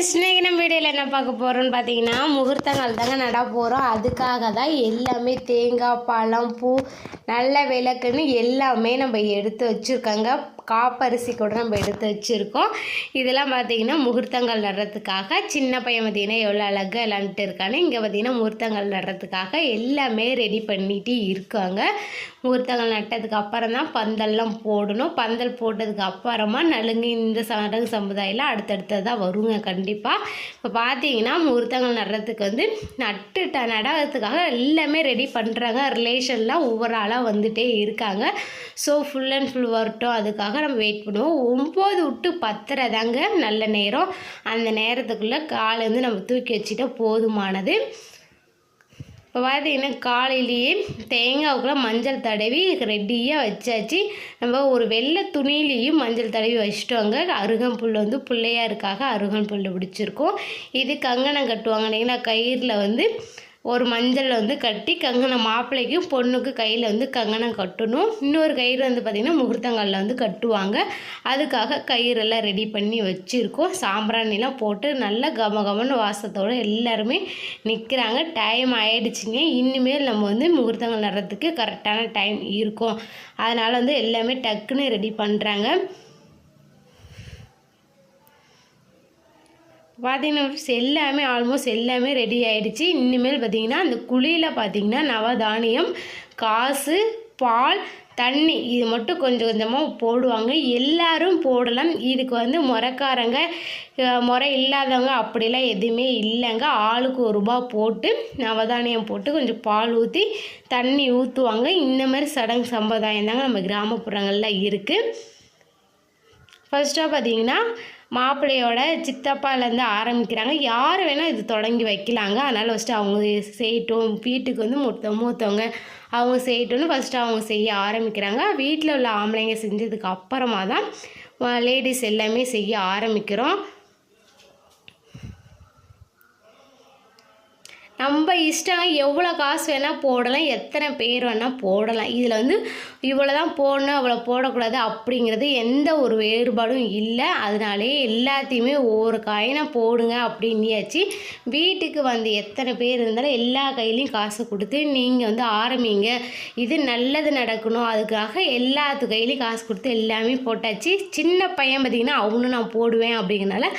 Friends இன்றைக்கி நம்ம வீடியோவில் என்ன பார்க்க போகிறோம்னு பார்த்தீங்கன்னா முகூர்த்தங்கள் தாங்க நட போகிறோம் அதுக்காக தான் எல்லாமே தேங்காய் பழம் பூ நல்ல விளக்குன்னு எல்லாமே நம்ம எடுத்து வச்சுருக்காங்க. காப்பரிசி கூட நம்ம எடுத்து வச்சுருக்கோம். இதெல்லாம் பார்த்தீங்கன்னா முகூர்த்தங்கள் நடுறதுக்காக சின்ன பையன் பார்த்தீங்கன்னா எவ்வளோ அழகாக விளாண்டுட்டு இருக்கான்னு இங்கே பார்த்தீங்கன்னா முகூர்த்தங்கள் நடுறதுக்காக எல்லாமே ரெடி பண்ணிட்டு இருக்காங்க. முகூர்த்தங்கள் நட்டதுக்கு அப்புறம் தான் பந்தல்லாம் போடணும். பந்தல் போட்டதுக்கு அப்புறமா நலுங்கு இந்த சடங்கு சமுதாயம்லாம் அடுத்தடுத்ததாக வருங்க கண்டிப்பாக இப்போ பார்த்தீங்கன்னா முகூர்த்தங்கள் நடுறதுக்கு வந்து நட்டு ட எல்லாமே ரெடி பண்ணுறாங்க ரிலேஷன்லாம் ஒவ்வொரு ஆளாக வந்துகிட்டே இருக்காங்க. ஸோ ஃபுல் அண்ட் ஃபுல் வரட்டும். அதுக்காக நம்ம வெயிட் பண்ணுவோம் ஒம்பது விட்டு பத்தரை தாங்க நல்ல நேரம். அந்த நேரத்துக்குள்ளே காலை வந்து நம்ம தூக்கி வச்சுட்டா போதுமானது. இப்போ பார்த்தீங்கன்னா காலையிலேயே தேங்காவுக்குள்ள மஞ்சள் தடவி ரெடியாக வச்சாச்சு. நம்ம ஒரு வெள்ளை துணியிலையும் மஞ்சள் தடவி வச்சுட்டோங்க. அருகம்புல் வந்து பிள்ளையாருக்காக அருகம்புல் பிடிச்சிருக்கோம். இது கங்கணம் கட்டுவாங்க. இல்லைங்களா கயிறில் வந்து ஒரு மஞ்சள் வந்து கட்டி கங்கணம் மாப்பிள்ளைக்கும் பொண்ணுக்கு கையில் வந்து கங்கணம் கட்டணும். இன்னொரு கயிறு வந்து பார்த்திங்கன்னா முகூர்த்தங்களில் வந்து கட்டுவாங்க. அதுக்காக கயிறெல்லாம் ரெடி பண்ணி வச்சுருக்கோம். சாம்பிராணிலாம் போட்டு நல்லா கம கமன்னு வாசத்தோடு எல்லாருமே நிற்கிறாங்க டைம் ஆகிடுச்சிங்க இனிமேல் நம்ம வந்து முகூர்த்தங்கள் நடுறதுக்கு கரெக்டான டைம் இருக்கும். அதனால் வந்து எல்லாமே டக்குன்னு ரெடி பண்ணுறாங்க பார்த்தீங்கன்னா எல்லாமே ஆல்மோஸ்ட் எல்லாமே ரெடி ஆகிடுச்சு இனிமேல் பார்த்தீங்கன்னா அந்த குழியில் பார்த்தீங்கன்னா நவதானியம் காசு பால் தண்ணி இது மட்டும் கொஞ்சம் கொஞ்சமாக போடுவாங்க. எல்லாரும் போடலாம். இதுக்கு வந்து முறைக்காரங்க முறை இல்லாதவங்க அப்படிலாம் எதுவுமே இல்லைங்க. ஆளுக்கு ஒரு ரூபா போட்டு நவதானியம் போட்டு கொஞ்சம் பால் ஊற்றி தண்ணி ஊற்றுவாங்க இந்த மாதிரி சடங்கு சம்பிரதாயம் தாங்க நம்ம கிராமப்புறங்களில் இருக்குது ஃபர்ஸ்ட்டாக பார்த்தீங்கன்னா மாப்பிள்ளையோட சித்தப்பாலேருந்து ஆரம்பிக்கிறாங்க. யார் வேணால் இது தொடங்கி வைக்கலாங்க. அதனால் ஃபஸ்ட்டு அவங்க செய்யட்டும். வீட்டுக்கு வந்து மூத்த மூத்தவங்க அவங்க செய்யட்டும்னு ஃபஸ்ட்டு அவங்க செய்ய ஆரம்பிக்கிறாங்க. வீட்டில் உள்ள ஆம்பளைங்க செஞ்சதுக்கு அப்புறமா தான் லேடிஸ் எல்லாமே செய்ய ஆரம்பிக்கிறோம். நம்ம இஷ்டம் எவ்வளோ காசு வேணால் போடலாம் எத்தனை பேர் வேணால் போடலாம். இதில் வந்து இவ்வளோ தான் போடணும் அவ்வளோ போடக்கூடாது அப்படிங்கிறது எந்த ஒரு வேறுபாடும் இல்லை. அதனாலே எல்லாத்தையுமே ஒவ்வொரு காயினை போடுங்க அப்படின்னியாச்சு. வீட்டுக்கு வந்து எத்தனை பேர் இருந்தாலும் எல்லா கையிலையும் காசு கொடுத்து நீங்கள் வந்து ஆரம்பிங்க. இது நல்லது நடக்கணும். அதுக்காக எல்லாத்து கையிலையும் காசு கொடுத்து எல்லாமே போட்டாச்சு. சின்ன பையன் பார்த்திங்கன்னா அவனும் நான் போடுவேன் அப்படிங்கிறனால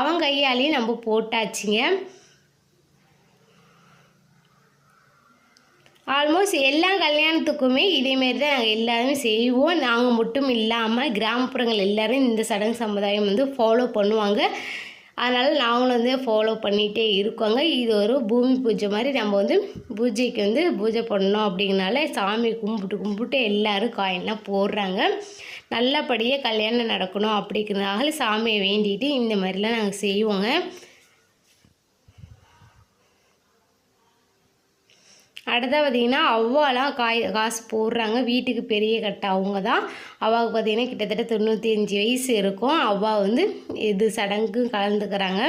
அவன் கையாலேயும் நம்ம போட்டாச்சுங்க. ஆல்மோஸ்ட் எல்லா கல்யாணத்துக்குமே இதேமாரி தான் நாங்கள் எல்லாருமே செய்வோம். நாங்கள் மட்டும் இல்லாமல் கிராமப்புறங்கள் எல்லோரும் இந்த சடங்கு சமுதாயம் வந்து ஃபாலோ பண்ணுவாங்க. அதனால் நாங்களும் வந்து ஃபாலோ பண்ணிகிட்டே இருக்கோங்க. இது ஒரு பூமி பூஜை மாதிரி நம்ம வந்து பூஜைக்கு வந்து பூஜை பண்ணோம் அப்படிங்கனால சாமி கும்பிட்டு கும்பிட்டு எல்லாரும் காயின்லாம் போடுறாங்க. நல்லபடியாக கல்யாணம் நடக்கணும் அப்படிங்கிறதுனால சாமியை வேண்டிட்டு இந்த மாதிரிலாம் நாங்கள் செய்வோங்க. அடுத்தா பார்த்தீங்கன்னா அவ்வாலாம் காய் காசு போடுறாங்க. வீட்டுக்கு பெரிய கட்டை அவங்க தான் அவாவுக்கு பார்த்தீங்கன்னா கிட்டத்தட்ட தொண்ணூற்றி அஞ்சு வயசு இருக்கும். அவ்வா வந்து இது சடங்கு கலந்துக்கிறாங்க.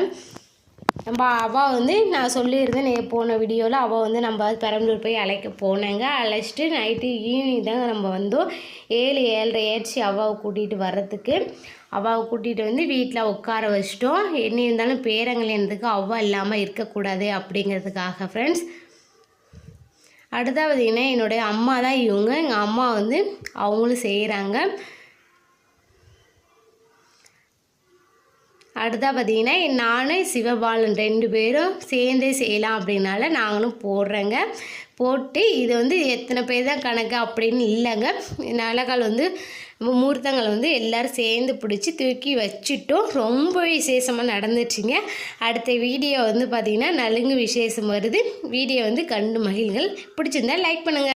நம்ம அவள் வந்து நான் சொல்லியிருந்தேன் நே போன வீடியோவில் அவள் வந்து நம்ம பெரம்பலூர் போய் அழைக்க போனேங்க. அழைச்சிட்டு நைட்டு ஈவினிங் தாங்க நம்ம வந்தோம். ஏழு ஏழரை ஆயிடுச்சு அவாவை கூட்டிகிட்டு வர்றதுக்கு. அவாவை கூட்டிகிட்டு வந்து வீட்டில் உட்கார வச்சிட்டோம். என்ன இருந்தாலும் பேரங்கல்யாணத்துக்கு அவ்வா இல்லாமல் இருக்கக்கூடாது அப்படிங்கிறதுக்காக ஃப்ரெண்ட்ஸ் அடுத்தா பார்த்தீங்கன்னா என்னுடைய அம்மா தான் இவங்க. எங்கள் அம்மா வந்து அவங்களும் செய்கிறாங்க அடுத்தா பார்த்தீங்கன்னா நானும் சிவபாலன் ரெண்டு பேரும் சேர்ந்தே செய்யலாம் அப்படின்னால நாங்களும் போடுறேங்க. போட்டு இது வந்து எத்தனை பேர் தான் கணக்கு அப்படின்னு இல்லைங்க. நிலக்கால் வந்து முகூர்த்தங்களை வந்து எல்லோரும் சேர்ந்து பிடிச்சி தூக்கி வச்சுட்டோம். ரொம்ப விசேஷமாக நடந்துச்சுங்க. அடுத்த வீடியோ வந்து பார்த்திங்கன்னா நலுங்கு விசேஷம் வருது. வீடியோ வந்து கண்டு மகிழ்கள். பிடிச்சிருந்தா லைக் பண்ணுங்கள்